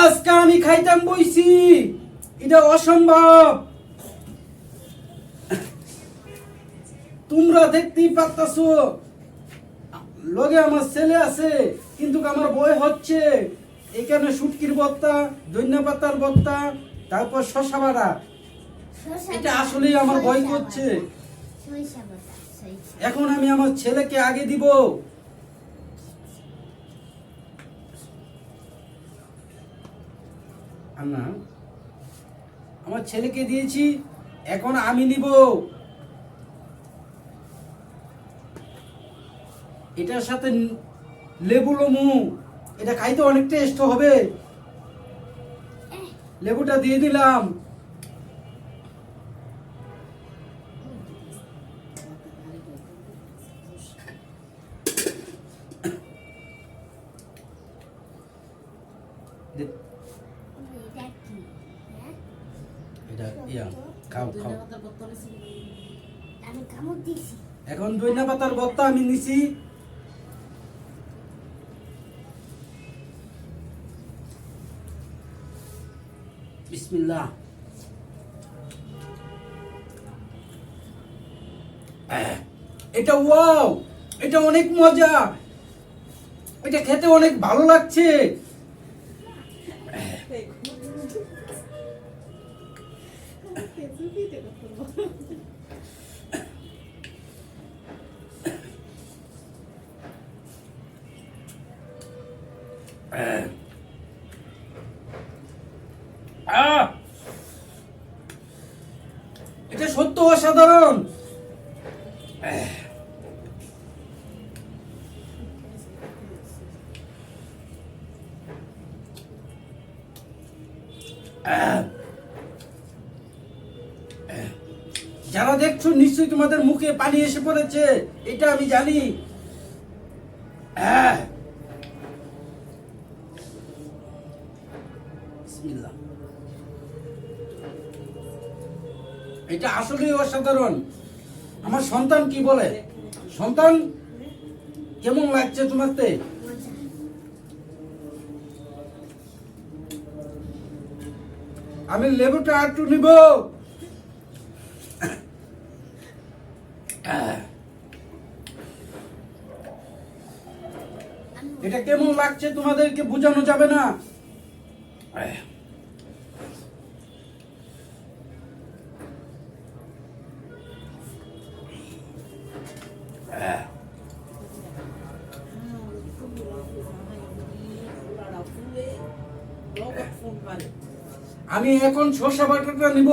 আজকে আমি খাইতাম বইছি। এটা অসম্ভব। তোমরা দেখতেই পারতাছো লগে আমার ছেলে আছে কিন্তু আমার বই হচ্ছে। এখানে শুটকির বত্তা ধনিয়া পাতার বত্তা তারপর শশা বাড়া এটা আসলেই আমার ভয় করছে। এখন আমি আমার ছেলেকে আগে দিব। আন্না আমার ছেলেকে দিয়েছি এখন আমি নিব। এটার সাথে লেবু লমু। এটা খাইতে অনেক টেস্ট হবে। লেবুটা দিয়ে দিলাম। খাও খাও। এখন পাতার বত্তা আমি নিছি। বিসমিল্লাহ। এটা ওয়াও এটা অনেক মজা। এটা খেতে অনেক ভালো লাগছে। এটা সত্য অসাধারণ। আহ। যারা দেখছ? নিশ্চয়ই তোমাদের মুখে পানি এসে পড়েছে। এটা আমি জানি। বিসমিল্লাহ। এটা আসলেই অসাধারণ। আমার সন্তান কি বলে? সন্তান, কেমন লাগছে তোমাকে আমি লেবুটা একটু নিব। এটা কেমন লাগছে তোমাদেরকে বোঝানো যাবে না? আমি এখন সর্ষে বাটাটা নিব।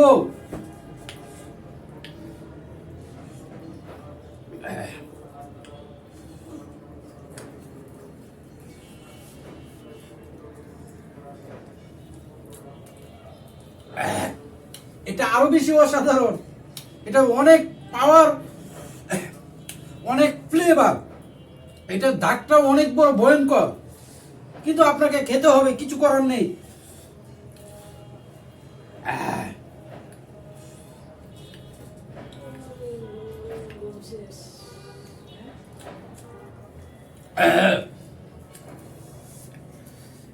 এটা আরও বেশি অসাধারণ। এটা অনেক পাওয়ার অনেক ফ্লেভার এটার দাগটা অনেক বড় ভয়ঙ্কর। কিন্তু আপনাকে খেতে হবে, কিছু করার নেই।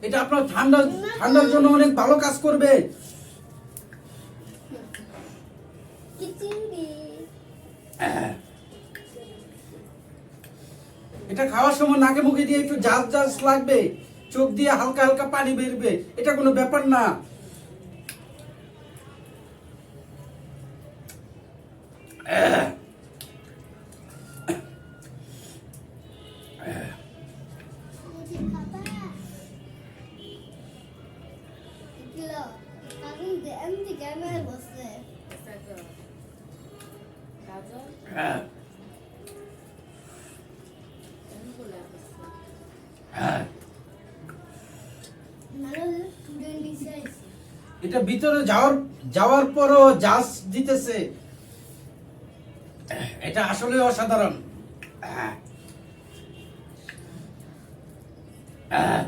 এটা আপনার ঠান্ডা, ঠান্ডার জন্য অনেক ভালো কাজ করবে। এটা খাওয়ার সময় নাকে মুখে দিয়ে একটু জাজ জাজ লাগবে, চোখ দিয়ে হালকা হালকা পানি বেরবে, এটা কোনো ব্যাপার না আহ। এটা ভিতরে যাওয়ার যাওয়ার পরও জাজ দিতেছে এটা আসলে অসাধারণ হ্যাঁ আহ।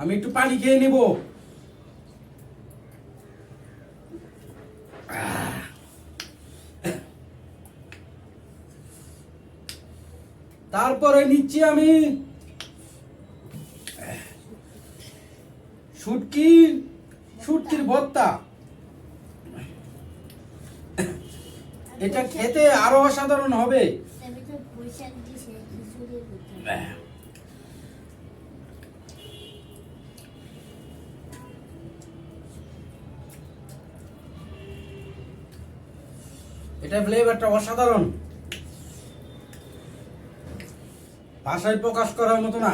আমি একটু পানি খেয়ে নিব। তারপরে নিচ্ছি আমি শুটকি শুটকির ভর্তা। এটা খেতে আরও অসাধারণ হবে। এটা ফ্লেভারটা অসাধারণ। ভাষায় প্রকাশ করার মতো না।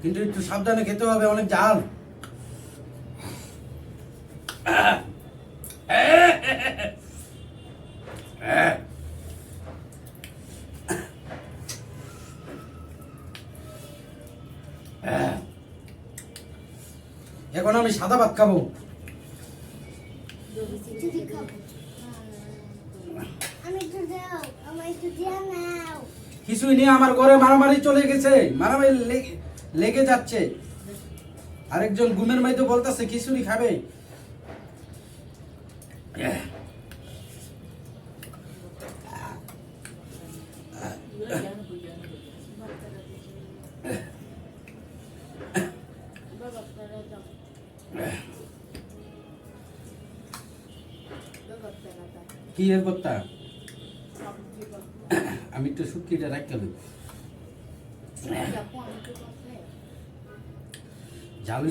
কিন্তু একটু সাবধানে খেতে হবে, অনেক জাল এখন আমি সাদা ভাত খাব। কিছুই নিয়ে আমার ঘরে মারামারি চলে গেছে। মারামারি লেগে- লেগে যাচ্ছে। আরেকজন ঘুমের মাইতে বলতেছে, খিচুড়ি খাবে? কি এর করতা? আমি একটু শুটকিটা রাখতে হবে। জাল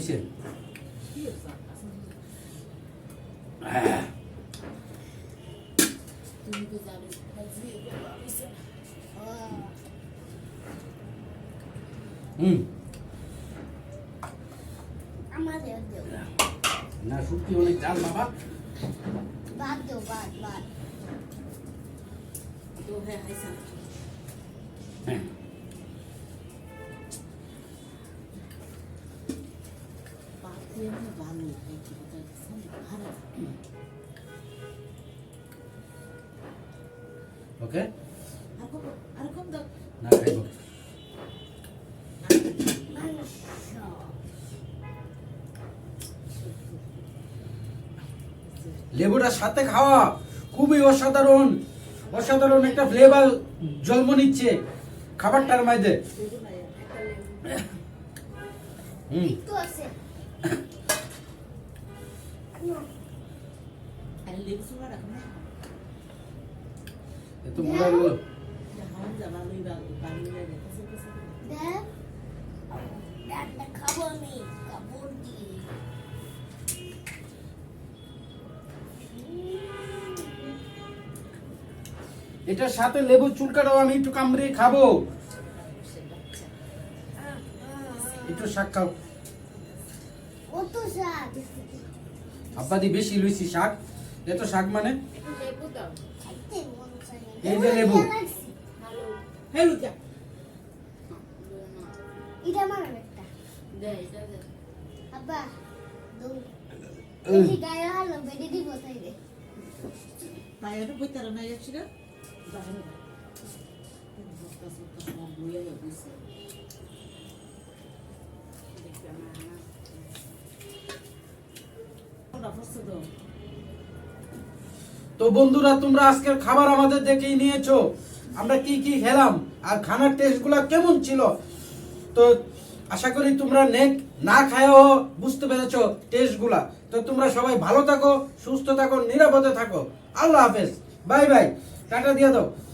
তো বাবিছে হুম আমাদের দেও না শুটকি অনেক জাল বাবা বাদ দাও বাদ বাদ তো হ্যাঁ হাইসা হ্যাঁ পাতে আমি ভালো খাইছি ভালো ওকে আর কম দাও না খাইব মাংস লেবুটার সাথে খাওয়া খুবই অসাধারণ। অসাধারণ একটা ফ্লেভার জন্ম নিচ্ছে খাবারটার লেবু হুম এত মজা হলো। এটার সাথে লেবু চুলকাটাও আমি একটু কামড়ে খাব একটু শাক খাও আব্বাদি বেশি লইছি শাক এত শাক মানে। এই যে লেবু। আব্বা দৌ উম। এই গায়ে হালো বেডে দিব তাই রে পায়ের বইতার না যাচ্ছি তো বন্ধুরা, তোমরা আজকের খাবার আমাদের দেখেই নিয়েছো। আমরা কি কি খেলাম আর খানার টেস্টগুলো কেমন ছিল? তো আশা করি তোমরা নেক না খায়ও বুঝতে পেরেছ টেস্টগুলা। তো তোমরা সবাই ভালো থাকো, সুস্থ থাকো, নিরাপদে থাকো। আল্লাহ হাফেজ। Bye bye. টাটা দিয়ে দাও।